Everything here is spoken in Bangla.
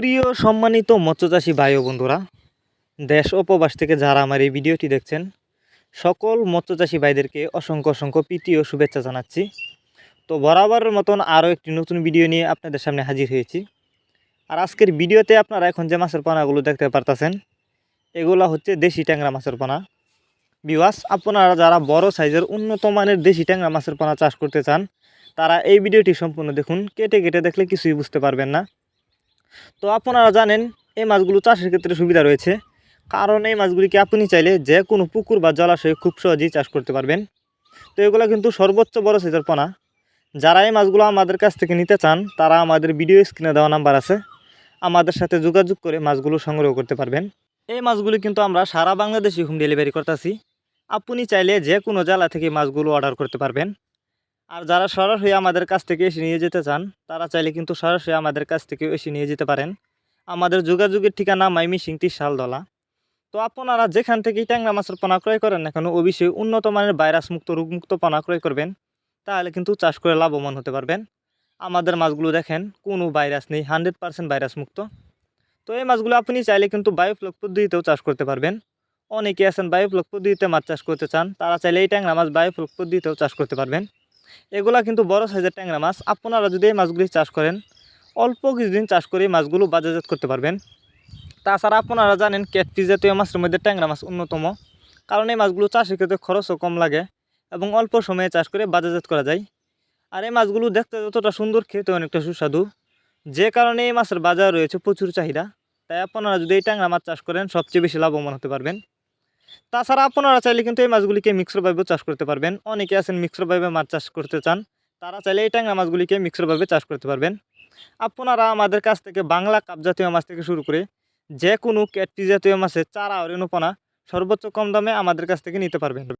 সুপ্রিয় সম্মানিত মৎস্যচাষী ভাই ও বন্ধুরা, দেশ ও প্রবাস থেকে যারা আমার এই ভিডিওটি দেখছেন, সকল মৎস্যচাষী ভাইদেরকে অসংখ্য অসংখ্য প্রীতি ও শুভেচ্ছা জানাচ্ছি। তো বরাবরের মতন আরও একটি নতুন ভিডিও নিয়ে আপনাদের সামনে হাজির হয়েছি। আর আজকের ভিডিওতে আপনারা এখন যে মাছের পোনাগুলো দেখতে পারতেছেন, এগুলো হচ্ছে দেশি ট্যাংরা মাছের পোনা। বিওয়াস আপনারা যারা বড় সাইজের উন্নত মানের দেশি ট্যাংরা মাছের পোনা চাষ করতে চান, তারা এই ভিডিওটি সম্পূর্ণ দেখুন। কেটে কেটে দেখলে কিছুই বুঝতে পারবেন না। তো আপনারা জানেন, এই মাছগুলো চাষের ক্ষেত্রে সুবিধা রয়েছে। কারণ এই মাছগুলিকে আপনি চাইলে যে কোনো পুকুর বা জলাশয়ে খুব সহজেই চাষ করতে পারবেন। তো এগুলো কিন্তু সর্বোচ্চ বড় সাইজের পোনা। যারা এই মাছগুলো আমাদের কাছ থেকে নিতে চান, তারা আমাদের ভিডিও স্ক্রিনে দেওয়া নাম্বার আছে। আমাদের সাথে যোগাযোগ করে মাছগুলো সংগ্রহ করতে পারবেন। এই মাছগুলি কিন্তু আমরা সারা বাংলাদেশে হোম ডেলিভারি করতেছি। আপনি চাইলে যে কোনো জেলা থেকে মাছগুলো অর্ডার করতে পারবেন। আর যারা সরাসরি আমাদের কাছ থেকে এসে নিয়ে যেতে চান, তারা চাইলে কিন্তু সরাসরি আমাদের কাছ থেকে এসে নিয়ে যেতে পারেন। আমাদের যোগাযোগের ঠিকানা মাইমি সিংটি শালদলা। তো আপনারা যেখান থেকেই ট্যাংরা মাছের পোনা ক্রয় করেন না কেন, অবশ্যই উন্নত মানের ভাইরাস মুক্ত রোগমুক্ত পোনা ক্রয় করবেন। তাহলে কিন্তু চাষ করে লাভবান হতে পারবেন। আমাদের মাছগুলো দেখেন, কোনো ভাইরাস নেই, হান্ড্রেড পার্সেন্ট ভাইরাস মুক্ত। তো এই মাছগুলো আপনি চাইলে কিন্তু বায়োফ্লক পদ্ধতিতেও চাষ করতে পারবেন। অনেকে আছেন বায়োফ্লক পদ্ধতিতে মাছ চাষ করতে চান, তারা চাইলে এই ট্যাংরা মাছ বায়োফ্লক পদ্ধতিতেও চাষ করতে পারবেন। এগুলা কিন্তু বড় সাইজের ট্যাংরা মাছ। আপনারা যদি এই মাছগুলি চাষ করেন, অল্প কিছুদিন চাষ করে মাছগুলো বাজারজাত করতে পারবেন। তাছাড়া আপনারা জানেন ক্যাটফিস জাতীয় মাছের মধ্যে ট্যাংরা মাছ অন্যতম, কারণ এই মাছগুলো চাষের ক্ষেত্রে খরচও কম লাগে এবং অল্প সময়ে চাষ করে বাজারজাত করা যায়। আর এই মাছগুলো দেখতে যতটা সুন্দর খেতে অনেকটা সুস্বাদু। যে কারণে এই মাছের বাজার রয়েছে প্রচুর চাহিদা, তাই আপনারা যদি এই ট্যাংরা মাছ চাষ করেন, সবচেয়ে বেশি লাভবান হতে পারবেন। তাছাড়া আপনারা চাইলে কিন্তু এই মাছগুলিকে মিক্সরভাবেও চাষ করতে পারবেন। অনেকে আছেন মিক্সরভাবে মাছ চাষ করতে চান। তারা চাইলে এই ট্যাংরা মাছগুলিকে মিক্সরভাবে চাষ করতে পারবেন। আপনারা আমাদের কাছ থেকে বাংলা কাপ জাতীয় মাছ থেকে শুরু করে যে কোনো ক্যাটপি জাতীয় মাছের চারা আর সর্বোচ্চ কম দামে আমাদের কাছ থেকে নিতে পারবেন।